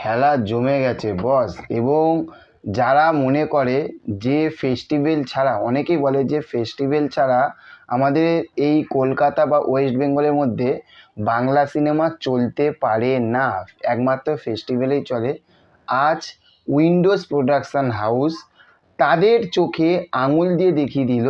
খেলা জমে গেছে বস এবং যারা মনে করে যে ফেস্টিভ্যাল ছাড়া, অনেকেই বলে যে ফেস্টিভ্যাল ছাড়া আমাদের এই কলকাতা বা ওয়েস্ট বেঙ্গলের মধ্যে বাংলা সিনেমা চলতে পারে না। একমাত্র ফেস্টিভ্যালেই চলে। আজ উইন্ডোজ প্রোডাকশন হাউস তাদের চোখে আঙুল দিয়ে দেখিয়ে দিল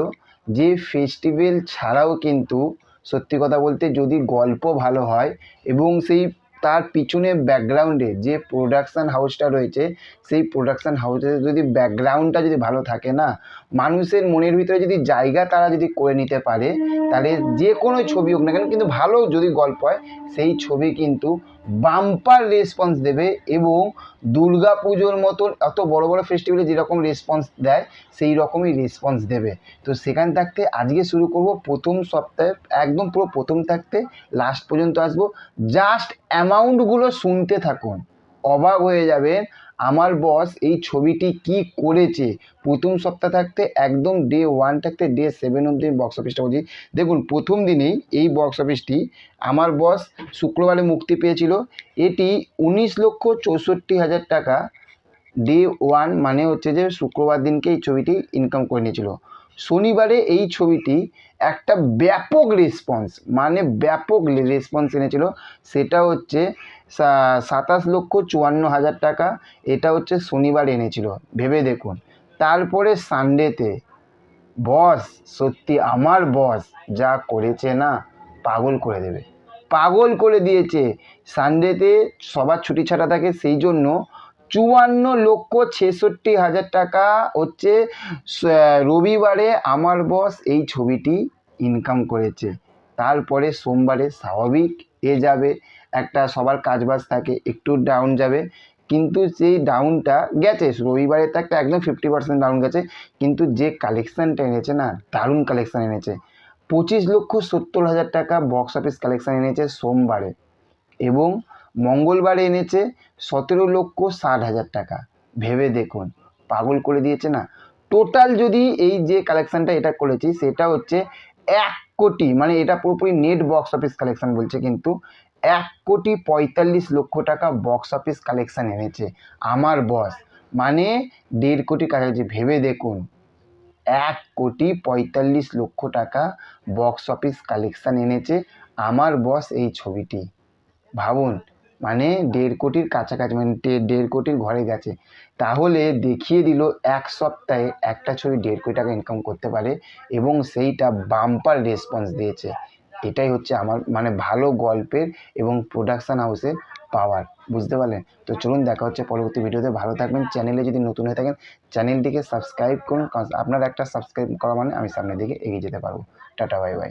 যে ফেস্টিভ্যাল ছাড়াও কিন্তু সত্যি কথা বলতে যদি গল্প ভালো হয় এবং সেই তার পিছনে ব্যাকগ্রাউন্ডে যে প্রোডাকশান হাউসটা রয়েছে, সেই প্রোডাকশান হাউসের যদি ব্যাকগ্রাউন্ডটা যদি ভালো থাকে না, মানুষের মনের ভিতরে যদি জায়গা তারা যদি করে নিতে পারে, তাহলে যে কোনো ছবি হোক না কেন, কিন্তু ভালো যদি গল্প হয়, সেই ছবি কিন্তু বাম্পার রেসপন্স দেবে এবং দুর্গা পুজোর মতন এত বড় বড় ফেস্টিভ্যালে যেরকম রেসপন্স দেয়, সেই রকমই রেসপন্স দেবে। তো সেখান থাকতে আজকে শুরু করব প্রথম সপ্তাহে, একদম পুরো প্রথম থাকতে লাস্ট পর্যন্ত আসব। জাস্ট অ্যামাউন্টগুলো শুনতে থাকুন। অবাক হয়ে যাবেন, আমার বস এই ছবিটি কি করেছে? প্রথম সপ্তাহ থাকতে একদম ডে ওয়ান থাকতে ডে সেভেন অব্দি বক্স অফিসটা বলছি দেখুন, প্রথম দিনেই এই বক্স অফিসটি আমার বস শুক্রবারে মুক্তি পেয়েছিল। এটি উনিশ লক্ষ চৌষট্টি হাজার টাকা ডে ওয়ান মানে হচ্ছে যে শুক্রবার দিনকে এই ছবিটি ইনকাম করে নিয়েছিল। শনিবারে এই ছবিটি একটা ব্যাপক রেসপন্স মানে ব্যাপক রেসপন্স এনেছিল। সেটা হচ্ছে সাতাশ লক্ষ চুয়ান্ন হাজার টাকা। এটা হচ্ছে শনিবার এনেছিল, ভেবে দেখুন। তারপরে সানডেতে বস, সত্যি আমার বস যা করেছে না, পাগল করে দেবে। পাগল করে দিয়েছে। সানডেতে সবার ছুটি ছাটা থাকে, সেই জন্য চুয়ান্ন লক্ষ ছেষট্টি হাজার টাকা হচ্ছে রবিবারে আমার বস এই ছবিটি ইনকাম করেছে। তারপরে সোমবারে স্বাভাবিক এ যাবে, একটা সবার কাজবাজ থাকে, একটু ডাউন যাবে। কিন্তু সেই ডাউনটা গেছে, রবিবারে তো একটা একদম ফিফটি পার্সেন্ট ডাউন গেছে, কিন্তু যে কালেকশানটা এনেছে না, দারুণ কালেকশান এনেছে। পঁচিশ লক্ষ সত্তর হাজার টাকা বক্স অফিস কালেকশান এনেছে সোমবারে। এবং মঙ্গলবারে এনেছে সতেরো লক্ষ ষাট হাজার টাকা। ভেবে দেখুন, পাগল করে দিয়েছে না? টোটাল যদি এই যে কালেকশানটা এটা করেছি, সেটা হচ্ছে এক কোটি মানে এটা পুরোপুরি নেট বক্স অফিস কালেকশান বলছে কিন্তু, এক কোটি পঁয়তাল্লিশ লক্ষ টাকা বক্স অফিস কালেকশান এনেছে আমার বস মানে দেড় কোটি কাছাকাছি ভেবে দেখুন। এক কোটি পঁয়তাল্লিশ লক্ষ টাকা বক্স অফিস কালেকশান এনেছে আমার বস এই ছবিটি। ভাবুন মানে দেড় কোটির কাছাকাছি মানে দেড় কোটির ঘরে গেছে। তাহলে দেখিয়ে দিল এক সপ্তাহে একটা ছবি দেড় কোটি টাকা ইনকাম করতে পারে এবং সেইটা বাম্পার রেসপন্স দিয়েছে। এটাই হচ্ছে আমার মানে ভালো গল্পের এবং প্রোডাকশান হাউসের পাওয়ার বুঝতে পারলেন? তো চলুন দেখা হচ্ছে পরবর্তী ভিডিওতে ভালো থাকবেন চ্যানেলে যদি নতুন হয়ে থাকেন চ্যানেলটিকে সাবস্ক্রাইব করুন আপনার একটা সাবস্ক্রাইব করা মানে আমি সামনের দিকে এগিয়ে যেতে পারব। Tata bye bye